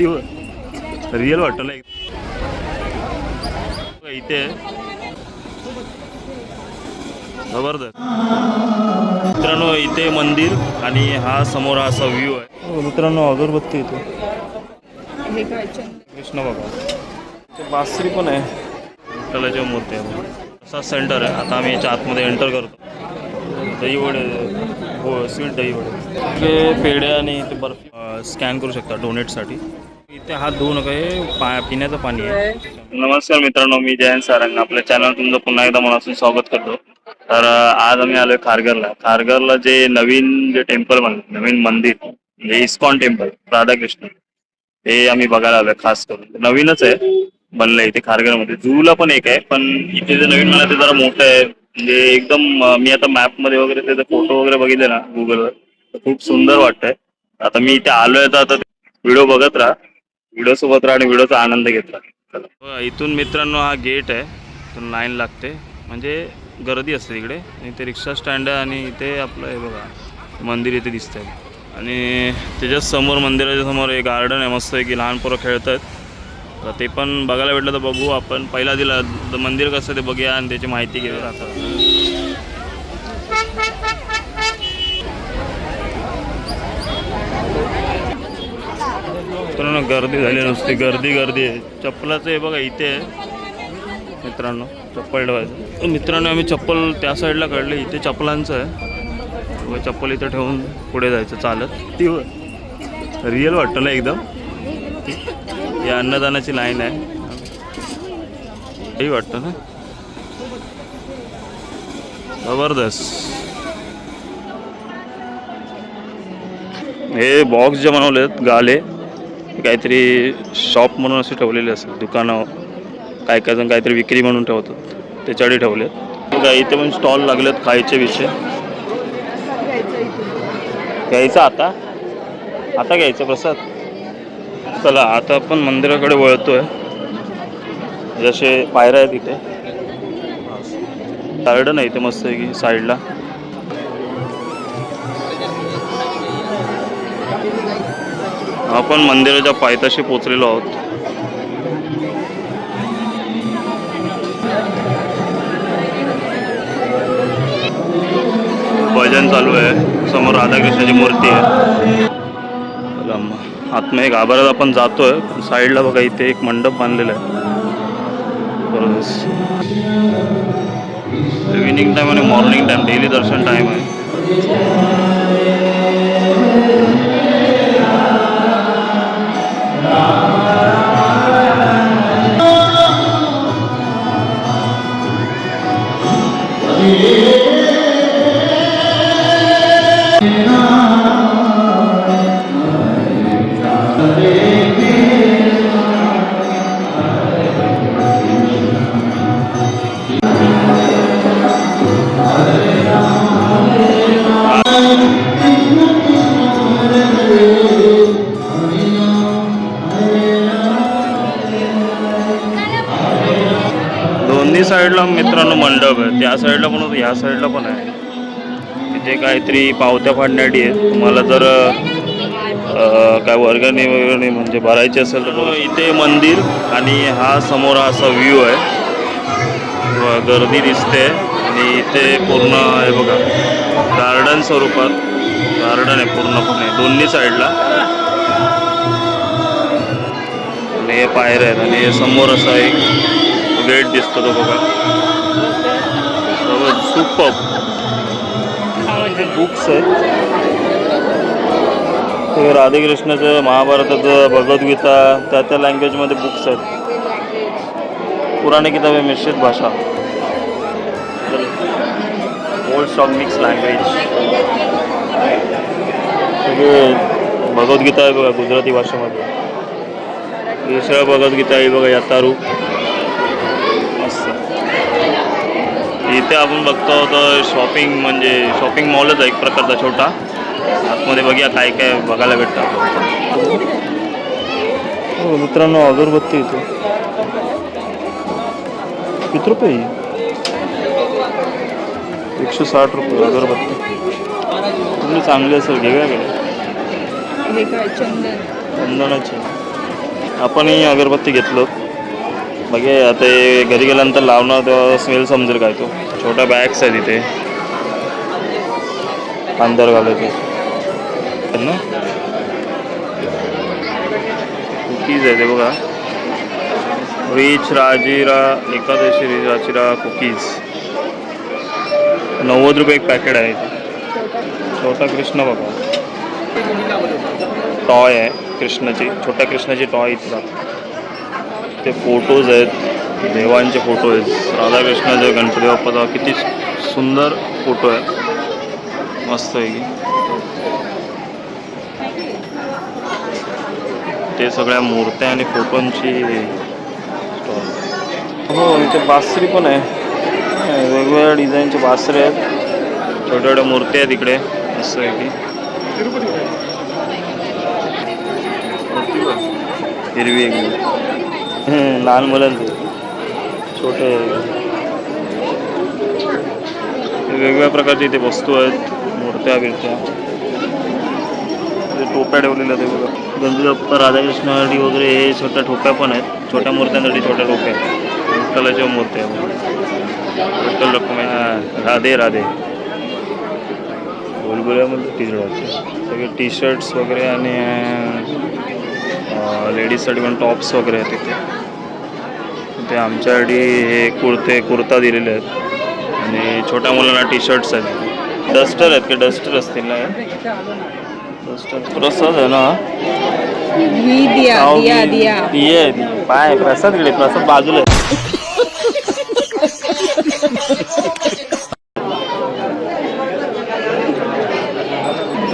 ती रिअल वाटतं ना इथे. आहे. जबरदस्त. मित्रांनो इथे मंदिर आणि हा समोर हा असा व्ह्यू आहे. हो, मित्रांनो अगरबत्ती इथे. हे कृष्ण बघा ते बासरी पण आहे. विठ्ठलाच्या मूर्ती आहे. असा सेंटर आहे. आता आम्ही याच्या आतमध्ये एंटर करतो. दही वडे हो स्वीट दही वडे इथे पेढे आणि ते बर्फी. स्कॅन करू शकता डोनेटसाठी इथे हात धुवू नका हे पा पिण्याचं पाणी आहे. नमस्कार मित्रांनो मी जयंत सारंग. आपल्या चॅनल तुमचं पुन्हा एकदा मनापासून स्वागत करतो. तर आज आम्ही आलोय खारघरला. खारघरला जे नवीन जे टेम्पल बनलं नवीन मंदिर म्हणजे इस्कॉन टेम्पल राधाकृष्ण ते आम्ही बघायला आलोय खास करून. नवीनच आहे बनलंय इथे खारघरमध्ये. जूला पण एक आहे पण इथे जे नवीन मला ते जरा मोठं आहे. म्हणजे एकदम मी आता मॅपमध्ये वगैरे त्याचा फोटो वगैरे बघितले ना गुगलवर तर खूप सुंदर वाटतंय. आता मी इथे आलोय तर आता व्हिडिओ बघत राहा. व्हिडिओ सोबत राहा आणि व्हिडिओचा आनंद घेतला. हो, इथून मित्रांनो हा गेट आहे. इथून लाईन लागते. म्हणजे गर्दी असते तिकडे. आणि ते रिक्षा स्टँड आहे आणि इथे आपलं हे बघा मंदिर इथे दिसतंय. आणि त्याच्याच समोर मंदिराच्या समोर एक गार्डन आहे. मस्त आहे की लहान पोरं खेळत आहेत तर ते पण बघायला भेटलं तर बघू आपण. पहिला दिला तर मंदिर कसं ते बघूया आणि त्याची माहिती घेऊया. आता मित्रांनो गर्दी झाली नुसती. गर्दी गर्दी आहे. चप्पलाचं हे बघा इथे आहे. मित्रांनो चप्पल ठेवायचं. मित्रांनो आम्ही चप्पल त्या साईडला काढले. इथे चप्पलांचं आहे. चप्पल इथं ठेवून पुढे जायचं चालत. ती रिअल वाटतं ना एकदम? ही अन्नदानाची लाईन आहे. हे वाटतं ना? जबरदस्त. हे बॉक्स जे बनवलेत गाले. काहीतरी शॉप म्हणून असे ठेवलेले असेल दुकानं काय काय जण काहीतरी विक्री म्हणून ठेवतात त्याच्यासाठी ठेवलेत बघा इथे पण स्टॉल लागलेत खायचे विषय घ्यायचं आता? आता घ्यायचं प्रसाद? चला आता आपण मंदिराकडे वळतोय. जसे पायऱ्या आहेत इथे. गार्डन आहे इथे मस्त आहे की साईडला आपण मंदिराच्या पायथ्याशी पोचलेलो आहोत. भजन चालू आहे. समोर राधाकृष्णाची मूर्ती आहे. आत्मा एक आतमध्ये आपण जातोय. साईडला बघा इथे एक मंडप बांधलेला आहे. इव्हिनिंग टाईम आणि मॉर्निंग टाईम डेली दर्शन टाईम आहे. दोन्ही म्हणजे त्या साईडला पण होतं ह्या साईडला पण आहे. तिथे काहीतरी पावत्या फाडण्यासाठी आहेत. तुम्हाला जर काय वर्गणी वगैरे म्हणजे भरायची असेल तर इथे मंदिर आणि हा समोर हा असा व्ह्यू आहे. गर्दी दिसते. आणि इथे पूर्ण आहे बघा गार्डन स्वरूपात गार्डन आहे पूर्णपणे दोन्ही साईडला आणि हे पायऱ्या आहेत. आणि समोर असा एक गेट दिसतो तो बघा. सुपर बुक्स आहेत ते राधेकृष्णाचं महाभारताचं भगवद्गीता त्या त्या लँग्वेजमध्ये बुक्स आहेत पुराणे किताब आहे मिश्रित भाषा. ओल्ड स्टॉक मिक्स लँग्वेज सगळे भगवद्गीता आहे बघा गुजराती भाषेमध्ये. दुसऱ्या भगवद्गीता आहे बघा यातारू. इथे आपण बघतो तर शॉपिंग म्हणजे शॉपिंग मॉलच आहे एक प्रकारचा छोटा. आतमध्ये बघूया काय काय बघायला भेटतं हो मित्रांनो अगरबत्ती इथे. किती रुपये ही? एकशे साठ रुपये अगरबत्ती. तुम्ही चांगली असेल घेऊया गेले हे काय चंदन. चंदनाची. आपणही अगरबत्ती घेतलो. बघे आता हे घरी गेल्यानंतर लावणार तेव्हा स्मेल समजेल काय तो. छोट्या बॅग्स आहेत इथे. अंदर घालायचं ना? कुकीज आहे ते बघा. रिच राजीरा एकादशी रिच राजीरा कुकीज नव्वद रुपये एक पॅकेट आहे. छोटा कृष्ण बघा. टॉय आहे. कृष्णाची. छोट्या कृष्णाची टॉय इथं. ते फोटोज आहेत. देवांचे फोटो आहेत. राधाकृष्णाचे गणपती बाप्पाचा किती सुंदर फोटो आहे. मस्त आहे की. ते सगळ्या मूर्त्या आणि फोटोंची हो इथे बासरी पण आहे. वेगवेगळ्या डिझाईनचे बासरे आहेत. छोट्या छोट्या मूर्ती आहेत इकडे. मस्त आहे की. हिरवी एकदम हम्म, लहान मुलांचे छोटे. वेगवेगळ्या प्रकारच्या इथे वस्तू आहेत मूर्त्या बिरत्या. इथे टोप्या ठेवलेल्या आहेत हे बघा. बाप्पा राधाकृष्णासाठी वगैरे हे छोट्या टोप्या पण आहेत. छोट्या मूर्त्यांसाठी छोट्या टोप्या आहेत. विठ्ठलाच्या मूर्त्या आहेत. विठ्ठल रखुमाई राधे राधे. गोलगोल्यामध्ये टी शर्ट सगळे टी शर्ट्स वगैरे आणि लेडीजसाठी पण टॉप्स वगैरे आहेत तिथे ते आमच्यासाठी हे कुर्ते कुर्ता दिलेले आहेत. आणि छोट्या मुलांना टी शर्ट्स आहेत. डस्टर आहेत की डस्टर असतील ना डस्टर प्रसाद आहे ना? दिया दिया दिया. पाय प्रसाद इकडे प्रसाद बाजूला आहे.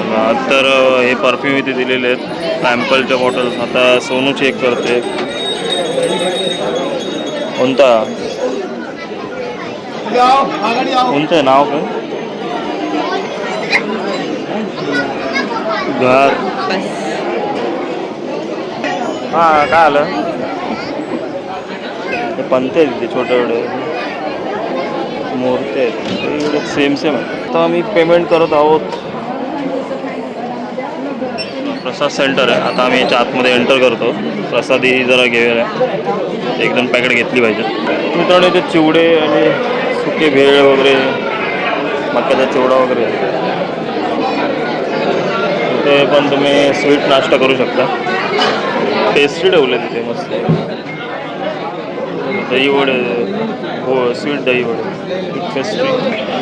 हा, तर हे परफ्यूम इथे दिलेले आहेत. सॅम्पलच्या बॉटल्स आता सोनू चेक करते. कोणता? कोणतं आहे नाव काय? घर. हा काय आलं? ते पंते तिथे छोटे छोटे. मूर्ती आहेत. सेम सेम आहे आता आम्ही पेमेंट करत आहोत. प्रसाद सेंटर आहे. आता आम्ही याच्या आतमध्ये एंटर करतो. प्रसादी जरा घेऊया. एक दोन पॅकेट घेतली पाहिजे. मित्रांनो इथे चिवडे आणि सुके भेळ वगैरे मक्याचा चिवडा वगैरे. आहे. इथे पण तुम्ही स्वीट नाश्ता करू शकता. पेस्ट्री ठेवले तिथे मस्त. दही वडे हो स्वीट दही वडे. पेस्ट्री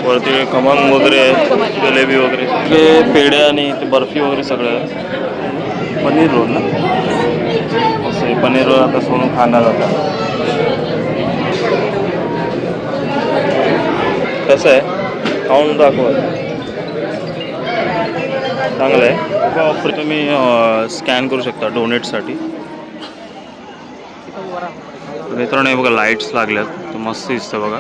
वरती खमंग वगैरे आहे जलेबी वगैरे. ते पेढे आणि ते बर्फी वगैरे सगळं आहे. पनीर रोल ना? असं पनीर रोल आता सोनू खाणार आता कसं आहे? खाऊन दाखवा. चांगलं आहे. हो, ऑफर तुम्ही स्कॅन करू शकता डोनेटसाठी मित्रांनो हे बघा लाईट्स लागल्यात. तर मस्त दिसतं बघा.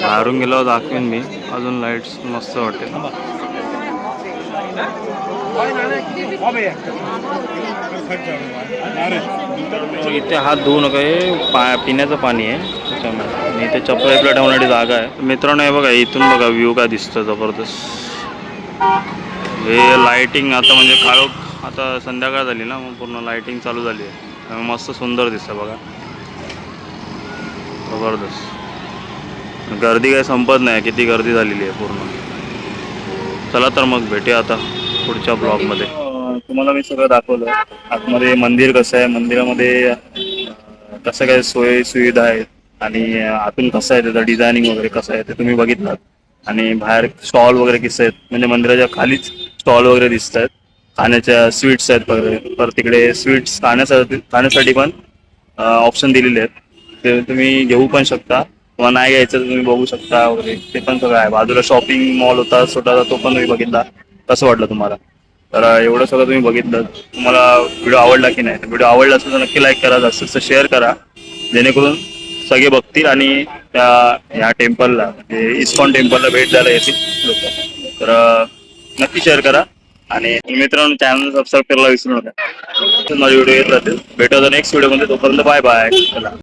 बाहेरून गेल्यावर दाखवेन मी. अजून लाईट्स मस्त वाटते इथे हात धुवू नका हे पा पिण्याचं पाणी आहे. त्याच्यामुळे आणि इथे चप्पल आपल्या ठेवण्याची जागा आहे. मित्रांनो हे बघा इथून बघा व्ह्यू काय दिसतं जबरदस्त. हे लाईटिंग आता म्हणजे काळोख आता संध्याकाळ झाली ना मग पूर्ण लाईटिंग चालू झाली आहे. मस्त सुंदर दिसतं बघा. जबरदस्त. गर्दी काही संपत नाही किती गर्दी झालेली आहे पूर्ण. चला तर मग भेटूया आता. पुढच्या ब्लॉगमध्ये तुम्हाला मी सगळं दाखवलं. आतमध्ये मंदिर कसं आहे मंदिरामध्ये कसं काय सोय सुविधा आहेत आणि आतून कसं आहे त्याचं डिझायनिंग वगैरे कसं आहे ते तुम्ही बघितलं आणि बाहेर स्टॉल वगैरे किस्से आहेत. म्हणजे मंदिराच्या खालीच स्टॉल वगैरे दिसत आहेत खाण्याच्या स्वीट्स आहेत वगैरे तर तिकडे स्वीट्स खाण्यासाठी खाण्यासाठी पण ऑप्शन दिलेले आहेत. ते तुम्ही घेऊ पण शकता. किंवा नाही घ्यायचं तुम्ही बघू शकता वगैरे. ते पण सगळं आहे. बाजूला शॉपिंग मॉल होता छोटासा तो पण तुम्ही बघितला. कसं वाटलं तुम्हाला? तर एवढं सगळं तुम्ही बघितलं. तुम्हाला व्हिडिओ आवडला की नाही? तर व्हिडिओ आवडला असेल तर नक्की लाईक करा जास्तीत जास्त शेअर करा. जेणेकरून सगळे बघतील आणि त्या ह्या टेम्पलला म्हणजे इस्कॉन टेम्पलला भेट द्यायला येतील लोक. तर नक्की शेअर करा. आणि मित्रांनो चॅनल सबस्क्राईब करायला विसरू नका. माझे व्हिडिओ येत राहतील. भेटू नेक्स्ट व्हिडिओमध्ये तोपर्यंत बाय बाय चला.